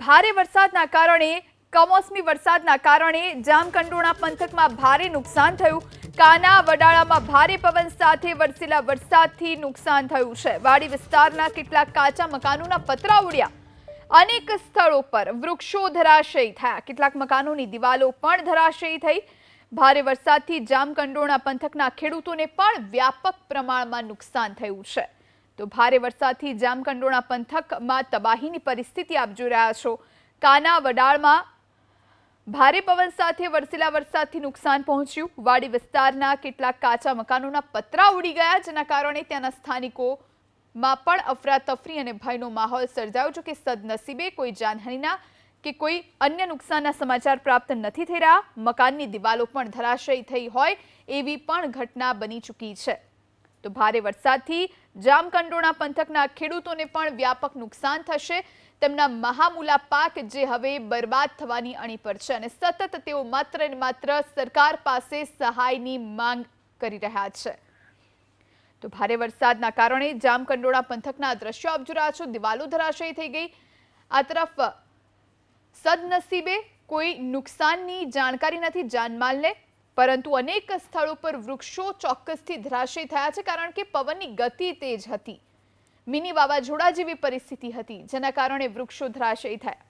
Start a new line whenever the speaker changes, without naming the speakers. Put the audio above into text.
ભારે વરસાદના કારણે, કમોસમી વરસાદના કારણે જામકંડોણા પંથકમાં ભારે નુકસાન થયું. કાના વડાળામાં ભારે પવન સાથે વરસેલા વરસાદથી નુકસાન થયું છે. વાડી વિસ્તારના કેટલાક કાચા મકાનોના પતરા ઉડ્યા. અનેક સ્થળો પર વૃક્ષો ધરાશયી થયા. કેટલાક મકાનોની દિવાલો પણ ધરાશયી થઈ. ભારે વરસાદથી જામકંડોણા પંથકના ખેડૂતોને પણ વ્યાપક પ્રમાણમાં નુકસાન થયું છે. તો ભારે વરસાદથી જામકંડોણા પંથકમાં તબાહીની પરિસ્થિતિ આપ જોઈ રહ્યા છો. કાના વડાળમાં ભારે પવન સાથે વરસેલા વરસાદથી નુકસાન પહોંચ્યું. વાડી વિસ્તારના કેટલાક કાચા મકાનોના પતરા ઉડી ગયા, જેના કારણે ત્યાંના સ્થાનિકોમાં પણ અફરાતફરી અને ભયનો માહોલ સર્જાયો, જો કે સદનસીબે કોઈ જાનહાનિના કે કોઈ અન્ય નુકસાનના સમાચાર પ્રાપ્ત નથી થઈ રહ્યા. મકાનની દિવાલો પણ ધરાશયી થઈ હોય, એવી પણ ઘટના બની ચૂકી છે. તો ભારે વરસાદથી જામકંડોણા પંથકના ખેડૂતોને પણ વ્યાપક નુકસાન થશે. તેમના મહામૂલા પાક જે હવે બરબાદ થવાની અણી પર છે અને સતત તેઓ માત્ર ને માત્ર સરકાર પાસે સહાયની માંગ કરી રહ્યા છે. તો ભારે વરસાદના કારણે જામકંડોળા પંથકના દ્રશ્યો આપ જોઈ છો. દિવાલો ધરાશયી થઈ ગઈ. આ તરફ સદનસીબે કોઈ નુકસાનની જાણકારી નથી જાનમાલને. પરંતુ અનેક સ્થળો પર વૃક્ષો ચોક્કસથી ધરાશય થયા છે કારણ કે પવનની ગતિ તેજ હતી. મિની વાવાઝોડા જેવી પરિસ્થિતિ હતી, જેના કારણે વૃક્ષો ધરાશય થયા.